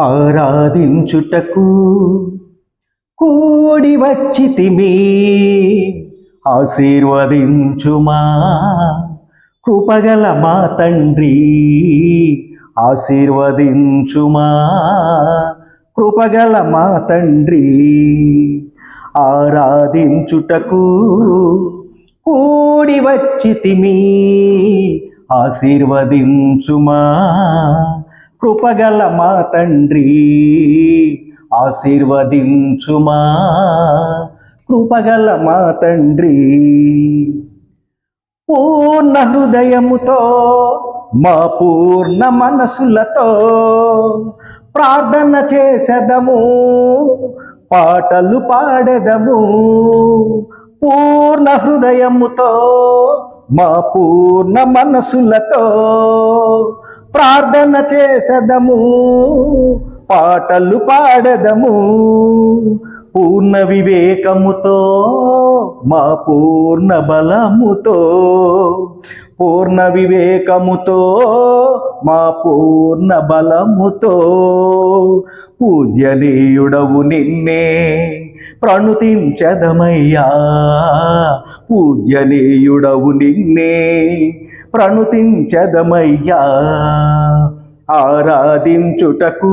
ఆరాధించుటకు కూడి వచ్చితిమి. ఆశీర్వదించుమా. కృపగల మా తండ్రి. ఆశీర్వదించుమా. కృపగల మా తండ్రి. ఆరాధించుటకు కూడి వచ్చితిమి. ఆశీర్వదించుమా. కృపగల మా తండ్రి ఆశీర్వదించుమా. కృపగల మా తండ్రి పూర్ణ హృదయముతో మా పూర్ణ మనసులతో ప్రార్థన చేసెదము పాటలు పాడెదము. పూర్ణ హృదయముతో మా పూర్ణ మనసులతో ప్రార్థన చేసదము పాటలు పాడదము. పూర్ణ వివేకముతో మా పూర్ణ బలముతో పూర్ణ వివేకముతో మా పూర్ణ బలముతో. పూజ్యనీయుడవు నిన్నే. ప్రణుతించదమయ్యా. పూజ్యనీయుడవు నిన్నే ప్రణుతించదమయ్యా. ఆరాధించుటకు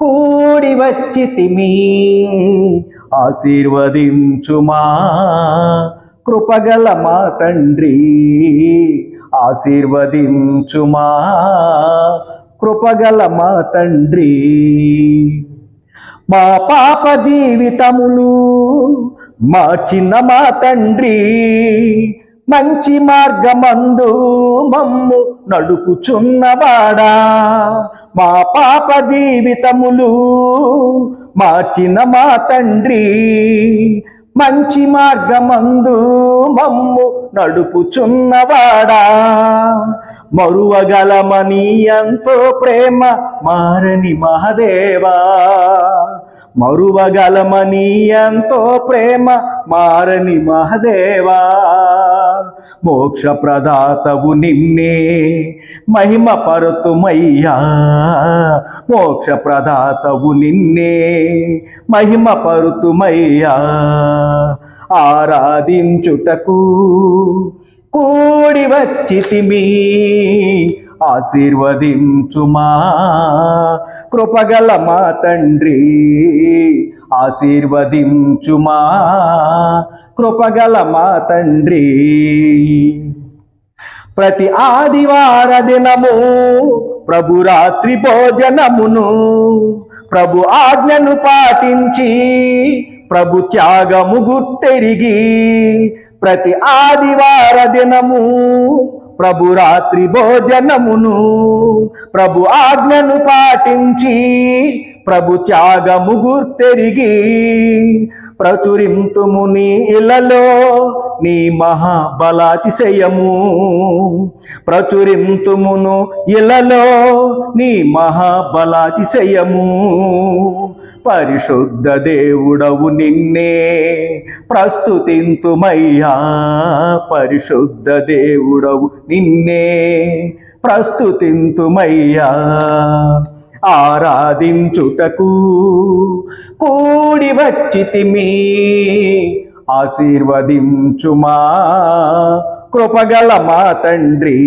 కూడి వచ్చితిమి ఆశీర్వదించుమా. కృపగల మా తండ్రి. ఆశీర్వదించుమా. కృపగల మా తండ్రి. మా పాప జీవితములు మార్చిన మా తండ్రి మంచి మార్గమందు మమ్ము నడుపుచున్నవాడా. మా పాప జీవితములు మార్చిన మా తండ్రి మంచి మార్గమందు మమ్ము నడుపుచున్నవాడా? మరువగలమని ఎంతో ప్రేమ మారని మహదేవా? మరువగలమని ఎంతో ప్రేమ మారని మహదేవా? మోక్ష ప్రదాతవు నిన్నే మహిమ పరుతుమయ్యా మోక్ష ప్రదాతవు నిన్నే మహిమ పరుతుమయ్యా ఆరాధించుటకు కూడి వచ్చితిమి. ఆశీర్వదించుమా. కృపగల మా తండ్రి ఆశీర్వదించుమా. కృపగల మా తండ్రి. ప్రతి ఆదివార దినము ప్రభు రాత్రి భోజనమును ప్రభు ఆజ్ఞను పాటించి ప్రభు త్యాగము గుర్తెరిగి ప్రతి ఆదివార దినము ప్రభు రాత్రి భోజనమును ప్రభు ఆజ్ఞను పాటించి ప్రభు త్యాగము గుర్తెరిగి ప్రచురింతుము నీ ఇలలో నీ మహాబలాతిశయము. ప్రచురింతుమును ఇలలో నీ మహాబలాతిశయము. పరిశుద్ధ దేవుడవు నిన్నే. ప్రస్తుతింతుమయ్యా పరిశుద్ధ దేవుడవు నిన్నే. ప్రస్తుతింతుమయ్యా ఆరాధించుటకు కూడి వచ్చితిమి. ఆశీర్వదించుమా కృపగల మా తండ్రి.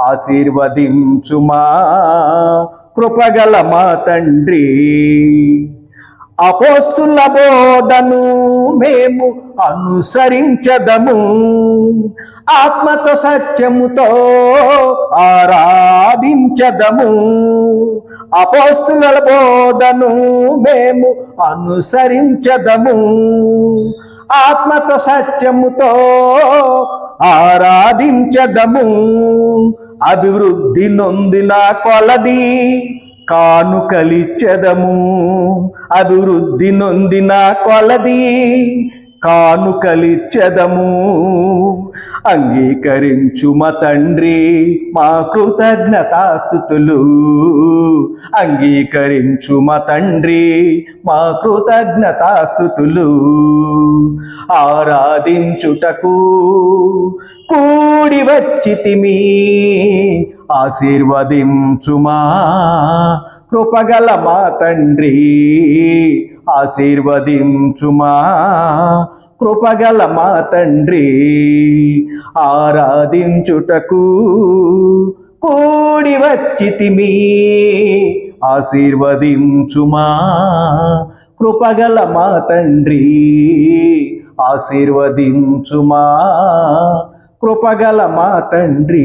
ఆశీర్వదించుమా కృపగల మా తండ్రి. అపోస్తుల బోధను మేము అనుసరించదము. ఆత్మతో సత్యముతో ఆరాధించదము. అపోస్తుల బోధను మేము అనుసరించదము. ఆత్మతో సత్యముతో ఆరాధించదము. అభివృద్ధి నొందిన కొలది కానుకలిచ్చదము అభివృద్ధి నొందిన కొలది కానుకలిచ్చదము అంగీకరించు మా తండ్రి మా కృతజ్ఞతాస్థుతులు. అంగీకరించు మా తండ్రి మా కృతజ్ఞతాస్థుతులు. ఆరాధించుటకు కూడి వచ్చితిమి. ఆశీర్వదించుమా. కృపగల మా తండ్రి. ఆశీర్వదించుమా. కృపగల మా తండ్రి. ఆరాధించుటకు కూడి వచ్చితిమి. ఆశీర్వదించుమా. కృపగల మా తండ్రి. ఆశీర్వదించుమా. కృపగల మా తండ్రి?